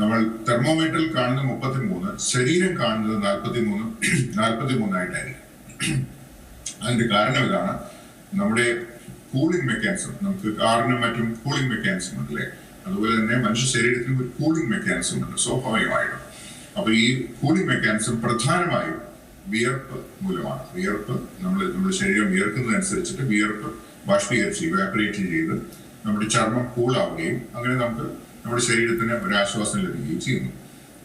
നമ്മൾ തെർമോമീറ്ററിൽ കാണുന്ന മുപ്പത്തിമൂന്ന് ശരീരം കാണുന്നത് നാൽപ്പത്തി മൂന്ന് നാൽപ്പത്തി മൂന്നായിട്ടായിരിക്കും അതിന്റെ കാരണം ഇതാണ് നമ്മുടെ കൂളിംഗ് മെക്കാനിസം നമുക്ക് കാറിനും മറ്റും കൂളിംഗ് മെക്കാനിസം ഉണ്ടല്ലേ അതുപോലെ തന്നെ മനുഷ്യ ശരീരത്തിനും ഒരു കൂളിംഗ് മെക്കാനിസം ഉണ്ട്. സ്വാഭാവികമായിട്ടും അപ്പൊ ഈ കൂളിംഗ് മെക്കാനിസം പ്രധാനമായും വിയർപ്പ് മൂലമാണ്. വിയർപ്പ് നമ്മൾ നമ്മുടെ ശരീരം വിയർക്കുന്നതനുസരിച്ചിട്ട് വിയർപ്പ് ബാഷ്പീകരിച്ച് ഇവാപറേറ്റ് ചെയ്ത് നമ്മുടെ ചർമ്മം കൂളാവുകയും അങ്ങനെ നമുക്ക് നമ്മുടെ ശരീരത്തിന് ഒരു ആശ്വാസം ലഭിക്കുകയും ചെയ്യുന്നു.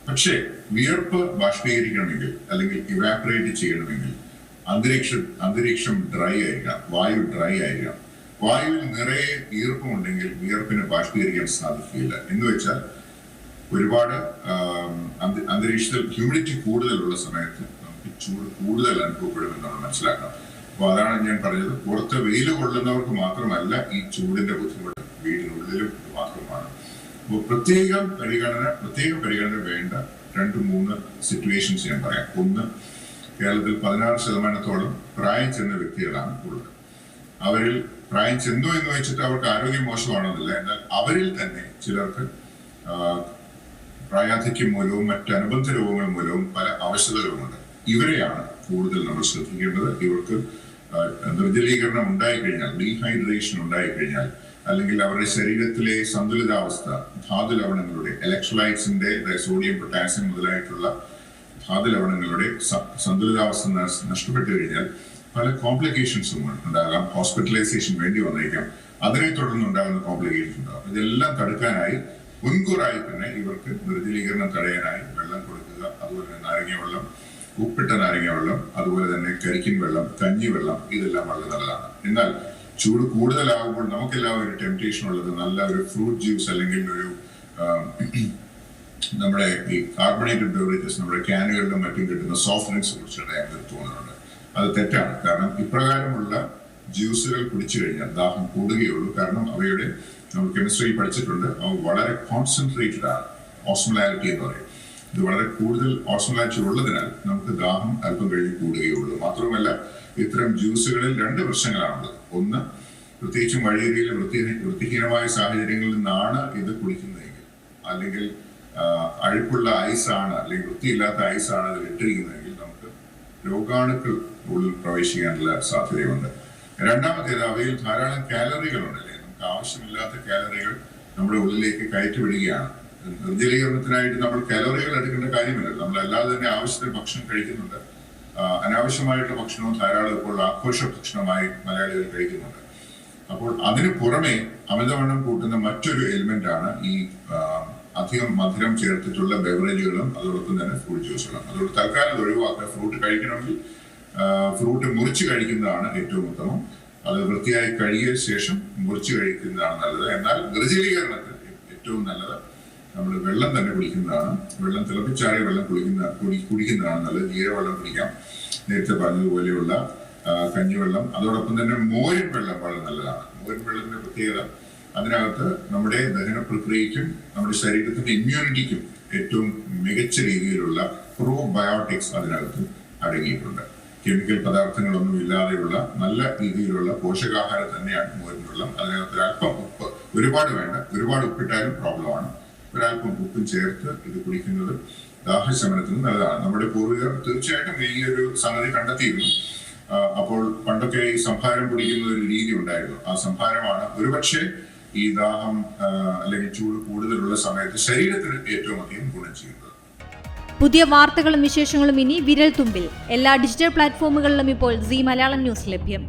പക്ഷേ വിയർപ്പ് ബാഷ്പീകരിക്കണമെങ്കിൽ അല്ലെങ്കിൽ ഇവാപറേറ്റ് ചെയ്യണമെങ്കിൽ അന്തരീക്ഷം അന്തരീക്ഷം ഡ്രൈ ആയിരിക്കാം വായു ഡ്രൈ ആയിരിക്കാം. വായുവിൽ നിറയെ ഈർപ്പമുണ്ടെങ്കിൽ വിയർപ്പിന് ബാഷ്പീകരിക്കാൻ സാധിക്കുകയില്ല എന്ന് വെച്ചാൽ ഒരുപാട് അന്തരീക്ഷത്തിൽ ഹ്യൂമിഡിറ്റി കൂടുതലുള്ള സമയത്ത് നമുക്ക് ചൂട് കൂടുതൽ അനുഭവപ്പെടുമെന്ന് നമ്മൾ മനസ്സിലാക്കണം അപ്പൊ അതാണ് ഞാൻ പറഞ്ഞത്. പുറത്ത് വെയിൽ കൊള്ളുന്നവർക്ക് മാത്രമല്ല ഈ ചൂടിന്റെ ബുദ്ധിമുട്ട് വീടിനുള്ളിലും മാത്രമാണ്. അപ്പോൾ പ്രത്യേകം പരിഗണന പ്രത്യേക പരിഗണന വേണ്ട. രണ്ട് മൂന്ന് സിറ്റുവേഷൻസ് ഞാൻ പറയാം. ഒന്ന് കേരളത്തിൽ പതിനാറ് ശതമാനത്തോളം പ്രായം ചെന്ന വ്യക്തികളാണ് ഉള്ളത്. അവരിൽ പ്രായം ചെന്നോ എന്ന് വെച്ചിട്ട് അവർക്ക് ആരോഗ്യം മോശമാണെന്നില്ല. എന്നാൽ അവരിൽ തന്നെ ചിലർക്ക് പ്രായാധിക്യം മൂലവും മറ്റനുബന്ധ രോഗങ്ങൾ മൂലവും പല അവശതകളുമുണ്ട്. ഇവരെയാണ് കൂടുതൽ നമ്മൾ ശ്രദ്ധിക്കേണ്ടത്. ഇവർക്ക് നിർജലീകരണം ഉണ്ടായിക്കഴിഞ്ഞാൽ ഡീഹൈഡ്രേഷൻ ഉണ്ടായിക്കഴിഞ്ഞാൽ അല്ലെങ്കിൽ അവരുടെ ശരീരത്തിലെ സന്തുലിതാവസ്ഥ ധാതു ലവണങ്ങളുടെ ഇലക്ട്രോലൈറ്റ്സിന്റെ സോഡിയം പൊട്ടാസ്യം മുതലായിട്ടുള്ള ധാതു ലവണങ്ങളുടെ സന്തുലിതാവസ്ഥ നഷ്- നഷ്ടപ്പെട്ടു കഴിഞ്ഞാൽ പല കോംപ്ലിക്കേഷൻസും ഉണ്ടാകാം. ഹോസ്പിറ്റലൈസേഷൻ വേണ്ടി വന്നേക്കാം. അതിനെ തുടർന്ന് ഉണ്ടാകുന്ന കോംപ്ലിക്കേഷൻസ് ഉണ്ടാകും. ഇതെല്ലാം തടുക്കാനായി മുൻകൂറായി തന്നെ ഇവർക്ക് നിർജലീകരണം തടയാനായി വെള്ളം കൊടുക്കുക അതുപോലെ തന്നെ നാരങ്ങ വെള്ളം ഉപ്പിട്ട നാരങ്ങ വെള്ളം അതുപോലെ തന്നെ കരിക്കിൻ വെള്ളം കഞ്ഞി വെള്ളം ഇതെല്ലാം വളരെ നല്ലതാണ്. എന്നാൽ ചൂട് കൂടുതലാകുമ്പോൾ നമുക്കെല്ലാം ഒരു ടെംപ്റ്റേഷൻ ഉള്ളത്. നല്ല ഒരു ഫ്രൂട്ട് ജ്യൂസ് അല്ലെങ്കിൽ ഒരു നമ്മുടെ ഈ കാർബണേറ്റഡ് ബെവറേജസ് നമ്മുടെ ക്യാനുകളിലും മറ്റും കിട്ടുന്ന സോഫ്റ്റ് ഡ്രിങ്ക്സ് കുറിച്ചാണ് ഞങ്ങൾക്ക് തോന്നുന്നുണ്ട്. അത് തെറ്റാണ്. കാരണം ഇപ്രകാരമുള്ള ജ്യൂസുകൾ കുടിച്ചു കഴിഞ്ഞാൽ ദാഹം കൂടുകയുള്ളൂ. കാരണം അവയുടെ നമ്മൾ കെമിസ്ട്രിയിൽ പഠിച്ചിട്ടുണ്ട് അവ വളരെ കോൺസെൻട്രേറ്റഡ് ആണ്. ഓസ്മലാലിറ്റി എന്ന് പറയും. ഇത് വളരെ കൂടുതൽ ഓസ്മലാലിറ്റി ഉള്ളതിനാൽ നമുക്ക് ദാഹം അല്പം കഴിഞ്ഞ് കൂടുകയുള്ളൂ മാത്രമല്ല ഇത്തരം ജ്യൂസുകളിൽ രണ്ട് പ്രശ്നങ്ങളാണുള്ളത്. ഒന്ന് പ്രത്യേകിച്ചും വഴിയരിയിലെ വൃത്തി വൃത്തിഹീനമായ സാഹചര്യങ്ങളിൽ നിന്നാണ് ഇത് കുടിക്കുന്നതെങ്കിൽ അല്ലെങ്കിൽ അഴുക്കുള്ള ഐസാണ് അല്ലെങ്കിൽ വൃത്തിയില്ലാത്ത ഐസാണ് ഇതിൽ ഇട്ടിരിക്കുന്നതെങ്കിൽ നമുക്ക് രോഗാണുക്കൾ ഉള്ളിൽ പ്രവേശിക്കാനുള്ള സാധ്യതയുണ്ട്. രണ്ടാമത്തേത് അവയിൽ ധാരാളം കാലറികളുണ്ടല്ലേ? നമുക്ക് ആവശ്യമില്ലാത്ത കാലറികൾ നമ്മുടെ ഉള്ളിലേക്ക് കയറ്റിവിടുകയാണ്. നിർജലീകരണത്തിനായിട്ട് നമ്മൾ കലോറികൾ എടുക്കേണ്ട കാര്യമില്ല. നമ്മൾ അല്ലാതെ തന്നെ ആവശ്യത്തിന് ഭക്ഷണം കഴിക്കുന്നുണ്ട്. അനാവശ്യമായിട്ട് അനാവശ്യമായിട്ടുള്ള ഭക്ഷണവും ധാരാളം ഇപ്പോൾ ആഘോഷ ഭക്ഷണമായി മലയാളികൾ കഴിക്കുന്നുണ്ട്. അപ്പോൾ അതിന് പുറമെ അമിതവണ്ണം കൂട്ടുന്ന മറ്റൊരു എലിമെന്റ് ആണ് ഈ അധികം മധുരം ചേർത്തിട്ടുള്ള ബെവറേജുകളും അതോടൊപ്പം തന്നെ ഫ്രൂട്ട് ജ്യൂസുകളും അതുകൊണ്ട് തൽക്കാലം ഒഴിവാക്കുക. ഫ്രൂട്ട് കഴിക്കണമെങ്കിൽ ഫ്രൂട്ട് മുറിച്ച് കഴിക്കുന്നതാണ് ഏറ്റവും ഉത്തമം. അത് വൃത്തിയായി കഴുകിയ ശേഷം മുറിച്ച് കഴിക്കുന്നതാണ് നല്ലത്. എന്നാൽ ഗൃജീകരണത്തിൽ ഏറ്റവും നല്ലത് നമ്മൾ വെള്ളം തന്നെ കുടിക്കുന്നതാണ്. വെള്ളം തിളപ്പിച്ചാറിയ വെള്ളം കുടിക്കുന്ന കുടി കുടിക്കുന്നതാണ് നല്ലത്. ജീരവെള്ളം കുടിക്കാം. നേരത്തെ പറഞ്ഞതുപോലെയുള്ള കഞ്ഞിവെള്ളം. അതോടൊപ്പം തന്നെ മോരിൻ വെള്ളം വളരെ നല്ലതാണ്. മോരിൻ വെള്ളത്തിന്റെ പ്രത്യേകത. അതിനകത്ത് നമ്മുടെ ദഹന പ്രക്രിയയ്ക്കും നമ്മുടെ ശരീരത്തിന്റെ ഇമ്മ്യൂണിറ്റിക്കും ഏറ്റവും മികച്ച രീതിയിലുള്ള പ്രോബയോട്ടിക്സ് അതിനകത്ത് അടങ്ങിയിട്ടുണ്ട്. കെമിക്കൽ പദാർത്ഥങ്ങളൊന്നും ഇല്ലാതെയുള്ള നല്ല രീതിയിലുള്ള പോഷകാഹാരം തന്നെയാണ് മോരിൻ വെള്ളം. അതിനകത്ത് അല്പം ഉപ്പ് ഒരുപാട് വേണ്ട. ഒരുപാട് ഉപ്പിട്ടാലും പ്രോബ്ലമാണ് ഒരല്പം ഉപ്പും ചേർത്ത് ഇത് കുടിക്കുന്നത് ദാഹശമനത്തിന് നല്ലതാണ്. നമ്മുടെ പൂർവികർ തീർച്ചയായിട്ടും ഈ ഒരു സംഗതി കണ്ടെത്തിയിരുന്നു. അപ്പോൾ പണ്ടൊക്കെ ഈ സംഹാരം കുടിക്കുന്ന ഒരു രീതി ഉണ്ടായിരുന്നു. ആ സംഹാരമാണ് ഒരുപക്ഷെ ഈ ദാഹം അല്ലെങ്കിൽ ചൂട് കൂടുതലുള്ള സമയത്ത് ശരീരത്തിന് ഏറ്റവും അധികം ഗുണം ചെയ്യുന്നത്. പുതിയ വാർത്തകളും വിശേഷങ്ങളും ഇനി വിരൽ തുമ്പിൽ എല്ലാ ഡിജിറ്റൽ പ്ലാറ്റ്ഫോമുകളിലും ഇപ്പോൾ സി മലയാളം ന്യൂസ് ലഭ്യം.